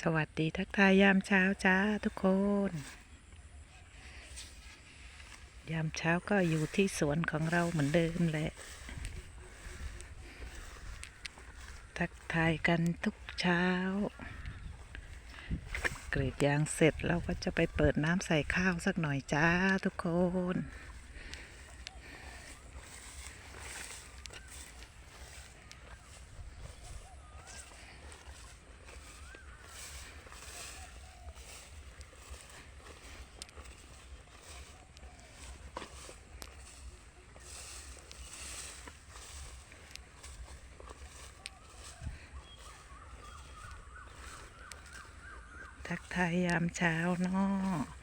สวัสดีทักทายยามเช้าจ้าทุกคน ยามเช้าก็อยู่ที่สวนของเราเหมือนเดิมแหละ ทักทายกันทุกเช้า กรีดยางเสร็จเราก็จะไปเปิดน้ำใส่ข้าวสักหน่อยจ้าทุกคน ทักทายยามเช้าเนาะ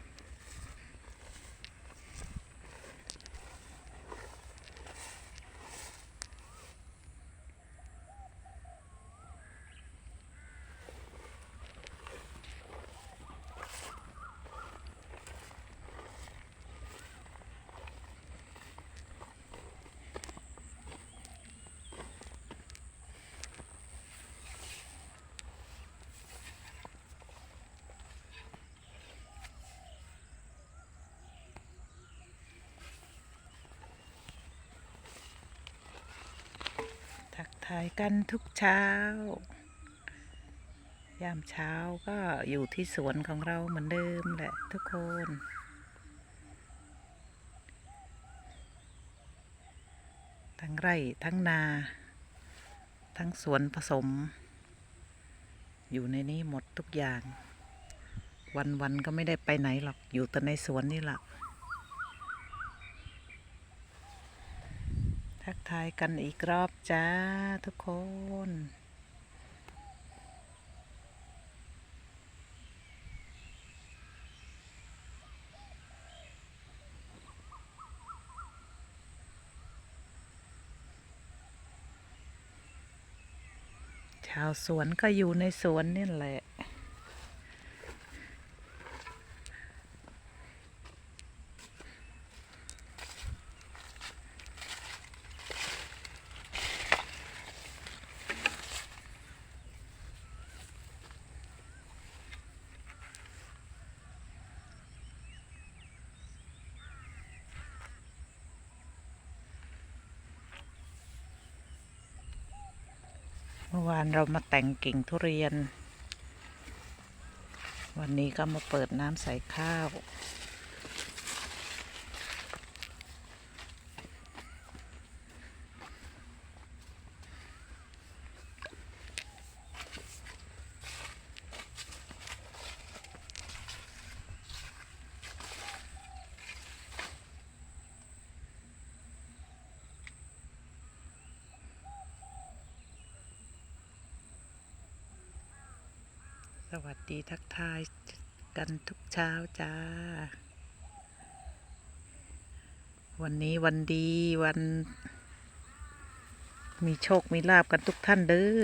ทักทายกันทุกเช้า ยามเช้าก็อยู่ที่สวนของเราเหมือนเดิมแหละทุกคนทั้งไร่ทั้งนา ทั้งสวนผสม อยู่ในนี้หมดทุกอย่าง วันๆก็ไม่ได้ไปไหนหรอก อยู่แต่ในสวนนี่แหละ ทักทายกันอีกรอบจ้าทุกคน ชาวสวนก็อยู่ในสวนนี่แหละ เมื่อวานเรามาแต่งกิ่งทุเรียน วันนี้ก็มาเปิดน้ำใส่ข้าว สวัสดีทักทายกันทุกเช้าจ้า วันนี้วันดีวัน มีโชคมีลาบกันทุกท่านเด้อ